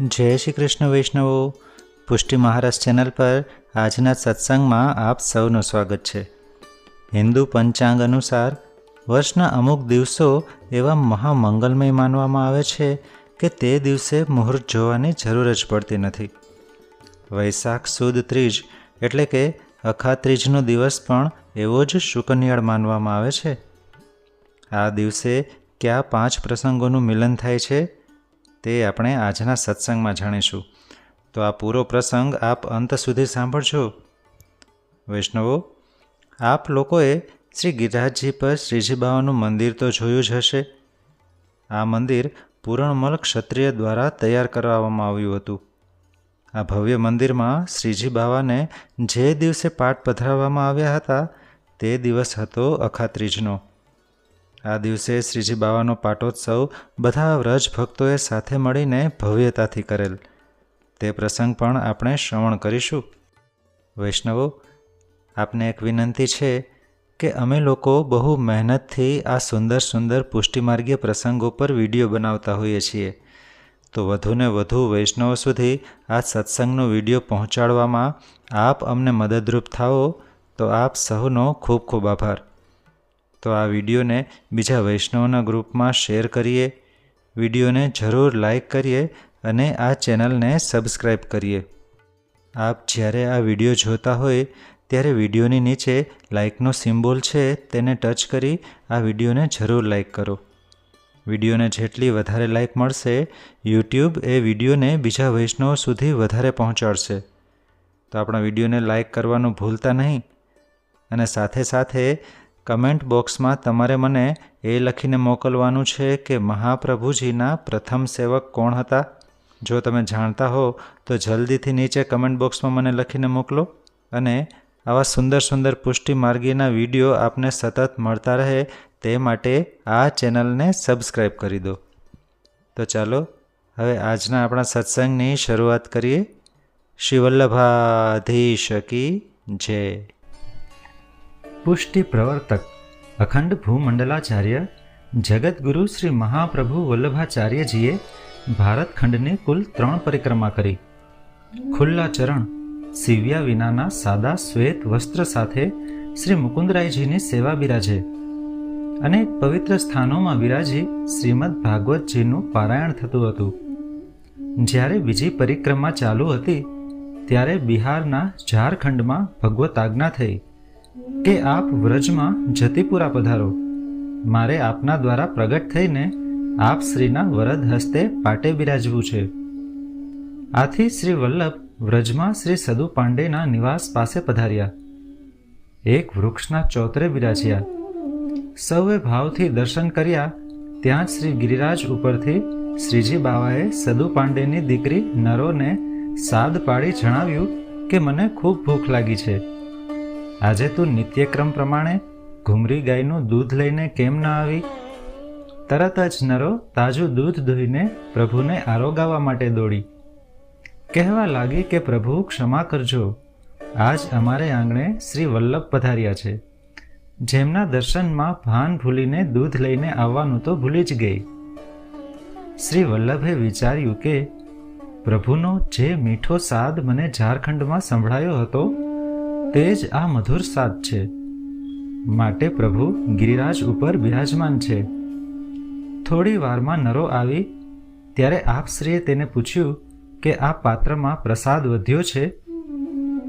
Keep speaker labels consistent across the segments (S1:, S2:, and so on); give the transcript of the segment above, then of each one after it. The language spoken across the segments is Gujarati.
S1: જય શ્રી કૃષ્ણ વૈષ્ણવો. પુષ્ટિ મહારાજ ચેનલ પર આજના સત્સંગમાં આપ સૌનું સ્વાગત છે. હિન્દુ પંચાંગ અનુસાર વર્ષના અમુક દિવસો એવા મહામંગલમય માનવામાં આવે છે કે તે દિવસે મુહૂર્ત જોવાની જરૂર જ પડતી નથી. વૈશાખ સુદ ત્રીજ એટલે કે અખા ત્રીજનો દિવસ પણ એવો જ શુકનિયાળ માનવામાં આવે છે. આ દિવસે કયા પાંચ પ્રસંગોનું મિલન થાય છે તે આપણે આજના સત્સંગમાં જાણીશું. તો આ પૂરો પ્રસંગ આપ અંત સુધી સાંભળજો. વૈષ્ણવો, આપ લોકોએ શ્રી ગિરિરાજજી પર શ્રીજી બાવાનું મંદિર તો જોયું જ હશે. આ મંદિર પૂરણમલ ક્ષત્રિય દ્વારા તૈયાર કરવામાં આવ્યું હતું. આ ભવ્ય મંદિરમાં શ્રીજી બાવાને જે દિવસે પાઠ પધરાવવામાં આવ્યા હતા, તે દિવસ હતો અખાત્રીજનો. આ દિવસે શ્રીજી બાવાનો પાટોત્સવ બધા વ્રજ ભક્તોએ સાથે મળીને ભવ્યતાથી કરેલ. તે પ્રસંગ પણ આપણે શ્રવણ કરીશું. વૈષ્ણવો, આપને એક વિનંતી છે કે અમે લોકો બહુ મહેનતથી આ સુંદર સુંદર પુષ્ટિમાર્ગીય પ્રસંગો પર વીડિયો બનાવતા હોઈએ છીએ. તો વધુને વધુ વૈષ્ણવો સુધી આ સત્સંગનો વીડિયો પહોંચાડવામાં આપ અમને મદદરૂપ થાઓ તો આપ સહુનો ખૂબ ખૂબ આભાર. તો આ વિડીયોને બીજા વૈષ્ણવના ગ્રુપમાં શેર કરીએ. વિડીયોને જરૂર લાઈક કરીએ અને આ ચેનલને સબસ્ક્રાઈબ કરીએ. આપ જ્યારે આ વીડિયો જોતા હોય, ત્યારે વિડીયોની નીચે લાઇકનો સિમ્બોલ છે તેને ટચ કરી આ વિડીયોને જરૂર લાઇક કરો. વિડીયોને જેટલી વધારે લાઇક મળશે, યુટ્યુબ એ વિડીયોને બીજા વૈષ્ણવો સુધી વધારે પહોંચાડશે. તો આપણા વિડીયોને લાઇક કરવાનું ભૂલતા નહીં. અને સાથે સાથે કમેન્ટ બોક્સમાં તમારે મને એ લખીને મોકલવાનું છે કે મહાપ્રભુજીના પ્રથમ સેવક કોણ હતા? જો તમે જાણતા હો, તો જલ્દીથી નીચે કમેન્ટ બોક્સમાં મને લખીને મોકલો અને આવા સુંદર સુંદર પુષ્ટિ માર્ગીના વીડિયો આપને સતત મળતા રહે તે માટે આ ચેનલને સબસ્ક્રાઈબ કરી દો. તો ચાલો, હવે આજના આપણા સત્સંગની શરૂઆત કરીએ. શ્રી વલ્લભાધીશ જય. પુષ્ટિ પ્રવર્તક, અખંડ ભૂમંડલાચાર્ય જગતગુરુ શ્રી મહાપ્રભુ વલ્લભાચાર્યજીએ ભારતખંડની કુલ ત્રણ પરિક્રમા કરી. ખુલ્લા ચરણ, સીવ્યા વિનાના સાદા શ્વેત વસ્ત્ર સાથે શ્રી મુકુંદરાયજીની સેવા બિરાજે. અનેક પવિત્ર સ્થાનોમાં બિરાજી શ્રીમદ ભાગવતજીનું પારાયણ થતું હતું. જ્યારે બીજી પરિક્રમા ચાલુ હતી, ત્યારે બિહારના ઝારખંડમાં ભગવત આજ્ઞા થઈ. કે આપ વ્રજમાં જતીપુરા પધારો. મારે આપના દ્વારા પ્રગટ થઈને આપ શ્રીના વરદ હસ્તે પાટે બિરાજવું છે. આથી શ્રી વલ્લભ વ્રજમાં શ્રી સદુ પાંડેના નિવાસ પાસે પધાર્યા. એક વૃક્ષના ચોતરે બિરાજ્યા. સૌએ ભાવથી દર્શન કર્યા, ત્યાં શ્રી ગિરિરાજ ઉપરથી શ્રીજી બાવાએ સદુ પાંડેની દીકરી નરોને સાદ પાડી જણાવ્યું કે મને ખૂબ ભૂખ લાગી છે. આજે તું નિત્યક્રમ પ્રમાણે ઘુમરી ગાયનું દૂધ લઈને કેમ ના આવી? તરત જ નરો તાજું દૂધ ધોઈને પ્રભુને આરોગાવા માટે દોડી. કહેવા લાગી કે પ્રભુ ક્ષમા કરજો. આજ અમારે આંગણે શ્રી વલ્લભ પધાર્યા છે. જેમના દર્શનમાં ભાન ભૂલીને દૂધ લઈને આવવાનું તો ભૂલી જ ગઈ. શ્રી વલ્લભે વિચાર્યું કે પ્રભુનો જે મીઠો સાદ મને ઝારખંડમાં સંભળાયો હતો તે જ આ મધુર સાત છે. માટે પ્રભુ ગિરિરાજ ઉપર બિરાજમાન છે. થોડી વારમાં નરો આવી, ત્યારે આપશ્રીએ તેને પૂછ્યું કે આ પાત્રમાં પ્રસાદ વધ્યો છે?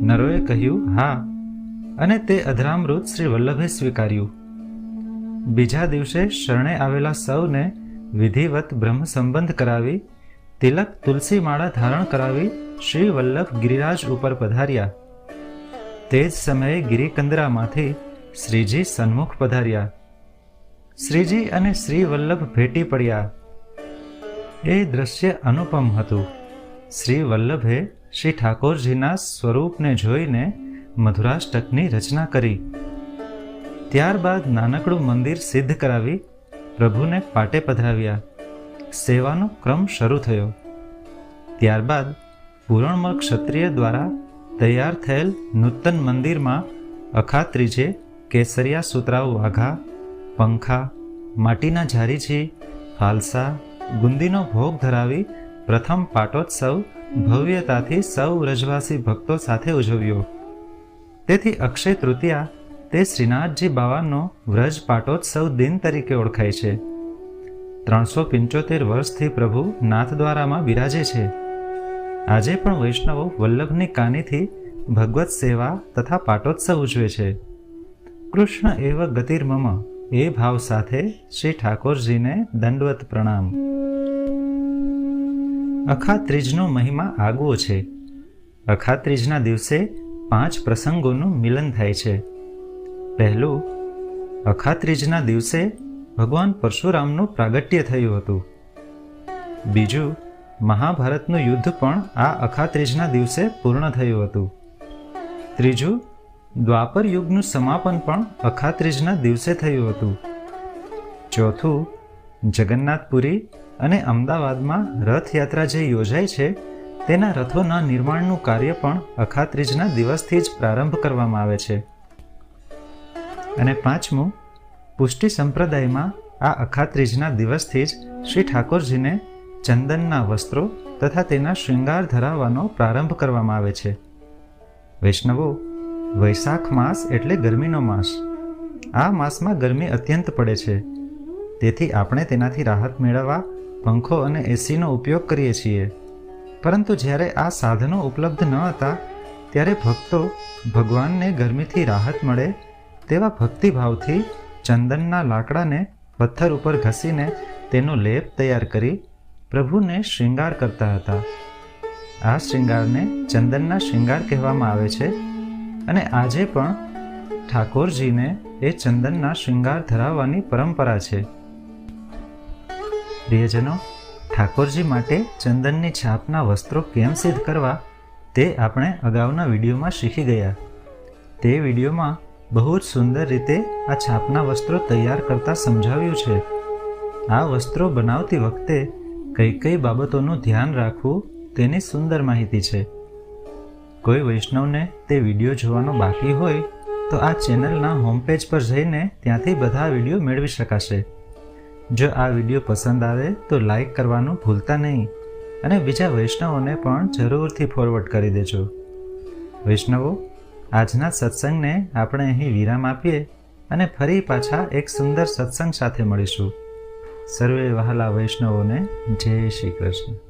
S1: નરોએ કહ્યું, હા. અને તે અધરામૃત શ્રી વલ્લભે સ્વીકાર્યું. બીજા દિવસે શરણે આવેલા સૌને વિધિવત બ્રહ્મ સંબંધ કરાવી, તિલક તુલસી માળા ધારણ કરાવી શ્રી વલ્લભ ગિરિરાજ ઉપર પધાર્યા. તે જ સમયે ગિરિકંદરામાંથી શ્રીજી સન્મુખ પધાર્યા. શ્રીજી અને શ્રી વલ્લભ ભેટી પડ્યા. એ દ્રશ્ય અનુપમ હતું. શ્રી વલ્લભે શ્રી ઠાકોરજીના સ્વરૂપને જોઈને મધુરાષ્ટકની રચના કરી. ત્યારબાદ નાનકડું મંદિર સિદ્ધ કરાવી પ્રભુને પાટે પધરાવ્યા. સેવાનો ક્રમ શરૂ થયો. ત્યારબાદ પૂરણમલ ક્ષત્રિય દ્વારા તૈયાર થયેલ નૂતન મંદિરમાં અખાત્રીજે કેસરિયા સુતરાઉ વાઘા, પંખા, માટીના ઝારીછી હાલસા ગુંદીનો ભોગ ધરાવી પ્રથમ પાટોત્સવ ભવ્યતાથી સૌ વ્રજવાસી ભક્તો સાથે ઉજવ્યો. તેથી અક્ષય તૃતીયા તે શ્રીનાથજી બાવાનો વ્રજ પાટોત્સવ દિન તરીકે ઓળખાય છે. ત્રણસો પંચોતેર વર્ષથી પ્રભુ નાથદ્વારામાં બિરાજે છે. આજે પણ વૈષ્ણવો વલ્લભની કાનીથી ભગવત સેવા તથા પાટોત્સવ ઉજવે છે. કૃષ્ણ એવ ગતિર્મમ એ ભાવ સાથે શ્રી ઠાકોરજીને દંડવત પ્રણામ. અખાત્રીજનો મહિમા આગવો છે. અખાત્રીજના દિવસે પાંચ પ્રસંગોનું મિલન થાય છે. પહેલું, અખાત્રીજના દિવસે ભગવાન પરશુરામનું પ્રાગટ્ય થયું હતું. બીજું મહાભારતનું યુદ્ધ પણ આ અખા ત્રીજના દિવસે પૂર્ણ થયું હતું. ત્રીજું, દ્વાપર યુગનું સમાપન પણ અખાત્રીજના દિવસે થયું હતું. ચોથું, જગન્નાથપુરી અને અમદાવાદમાં રથયાત્રા જે યોજાય છે, તેના રથોના નિર્માણનું કાર્ય પણ અખાત્રીજના દિવસથી જ પ્રારંભ કરવામાં આવે છે. અને પાંચમું, પુષ્ટિ સંપ્રદાયમાં આ અખા ત્રીજના દિવસથી જ શ્રી ઠાકોરજીને ચંદનના વસ્ત્રો તથા તેના શૃંગાર ધરાવવાનો પ્રારંભ કરવામાં આવે છે. વૈષ્ણવો, વૈશાખ માસ એટલે ગરમીનો માસ. આ માસમાં ગરમી અત્યંત પડે છે. તેથી આપણે તેનાથી રાહત મેળવવા પંખો અને એસીનો ઉપયોગ કરીએ છીએ. પરંતુ જ્યારે આ સાધનો ઉપલબ્ધ ન હતા, ત્યારે ભક્તો ભગવાનને ગરમીથી રાહત મળે તેવા ભક્તિભાવથી ચંદનના લાકડાને પથ્થર ઉપર ઘસીને તેનો લેપ તૈયાર કરી પ્રભુને શૃંગાર કરતા હતા. આ શૃંગારને ચંદનના શૃંગાર કહેવામાં આવે છે અને આજે પણ ઠાકોરજીને એ ચંદનના શૃંગાર ધરાવવાની પરંપરા છે. પ્રિયજનો, ઠાકોરજી માટે ચંદનની છાપના વસ્ત્રો કેમ સિદ્ધ કરવા તે આપણે અગાઉના વિડીયોમાં શીખી ગયા. તે વિડીયોમાં બહુ જ સુંદર રીતે આ છાપના વસ્ત્રો તૈયાર કરતા સમજાવ્યું છે. આ વસ્ત્રો બનાવતી વખતે કઈ કઈ બાબતોનું ધ્યાન રાખવું તેની સુંદર માહિતી છે. કોઈ વૈષ્ણવને તે વીડિયો જોવાનો બાકી હોય, તો આ ચેનલના હોમ પેજ પર જઈને ત્યાંથી બધા વીડિયો મેળવી શકાશે. જો આ વીડિયો પસંદ આવે, તો લાઈક કરવાનું ભૂલતા નહીં અને બીજા વૈષ્ણવોને પણ જરૂરથી ફોરવર્ડ કરી દેજો. વૈષ્ણવો, આજના સત્સંગને આપણે અહીં વિરામ આપીએ અને ફરી પાછા એક સુંદર સત્સંગ સાથે મળીશું. સર્વે વહાલા વૈષ્ણવોને જય શ્રી કૃષ્ણ.